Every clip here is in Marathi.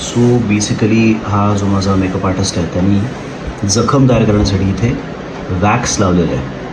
सो बेसिकली हा जो माझा मेकअप आर्टिस्ट आहे त्यांनी जखम तयार करण्यासाठी इथे वॅक्स लावलेला आहे.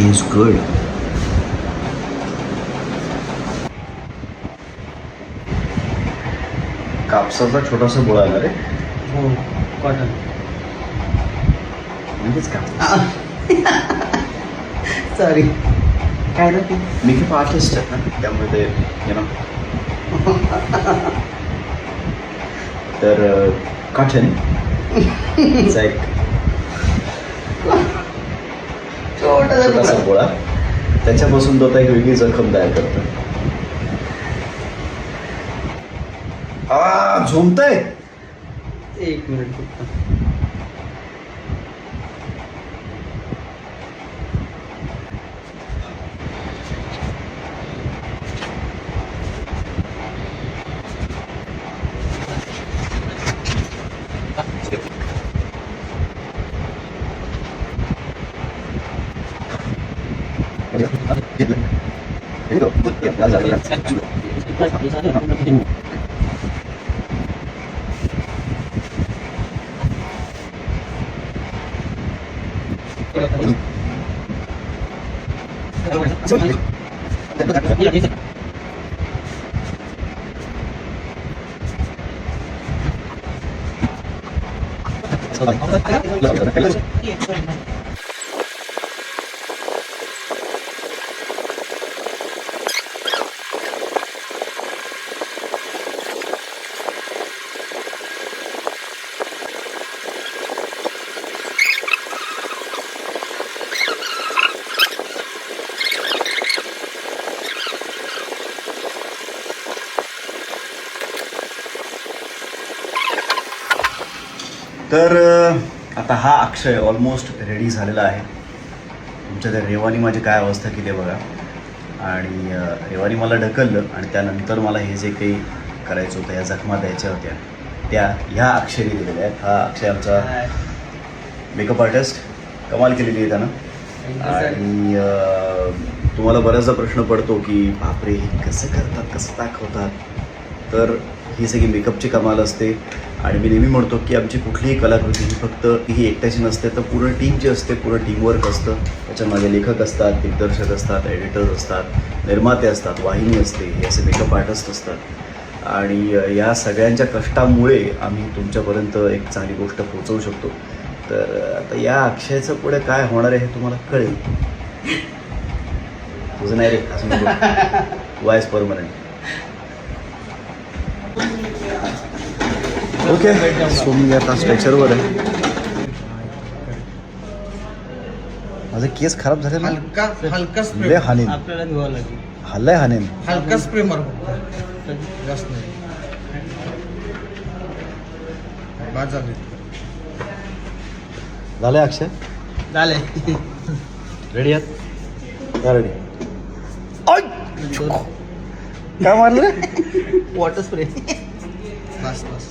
ही इज गुड कापसाचा छोटासा गोळा आला रे. हो कॉटन म्हणजेच का? सॉरी काय ना ती? मेकअप आर्टिस्ट आहे ना त्यामुळे ते यु नो तर कॉटन एक छोटासा गोळा. त्याच्यापासून तो आता एक वेगळी जखम तयार करतो. आ झोमतय? एक मिनिट फक्त तर आता हा अक्षय ऑलमोस्ट रेडी झालेला आहे. तुमच्या त्या रेवानी माझी काय अवस्था केली आहे बघा. आणि रेवानी मला ढकललं आणि त्यानंतर मला हे जे काही करायचं होतं या जखमा द्यायच्या होत्या त्या ह्या अक्षरी दिलेल्या आहेत. हा अक्षय आमचा मेकअप आर्टिस्ट कमाल केलेली आहे त्यानं. आणि तुम्हाला बऱ्याचदा प्रश्न पडतो की बापरे हे कसं करतात कसं दाखवतात? तर ही सगळी मेकअपची कमाल असते. आणि मी नेहमी म्हणतो की आमची कुठलीही कलाकृती ही फक्त ही एकट्याची नसते तर पूर्ण टीम जी असते पूर्ण टीमवर्क असतं. त्याच्यामागे लेखक असतात दिग्दर्शक असतात एडिटर असतात निर्माते असतात वाहिनी असते हे असे मेकअप आर्टिस्ट असतात. आणि या सगळ्यांच्या कष्टामुळे आम्ही तुमच्यापर्यंत एक चांगली गोष्ट पोहोचवू शकतो. तर आता या अक्षयाचं पुढे काय होणार आहे हे तुम्हाला कळेल. तुझं नाही रे असं वायस परमनंट ओके सो मी आता स्ट्रेचरवर आहे माझे केस खराब झाले ना? हलका हलका लय स्प्रे हानीन. आपल्याला धुवावं लागेल. हल्लाय हानीन. हलका स्प्रे मार फक्त. जास्त नाही. बाद झाली झालंय अक्षय? झाले रेडी आहात? या रेडी काय मारलं रे? वॉटर स्प्रे बस बस.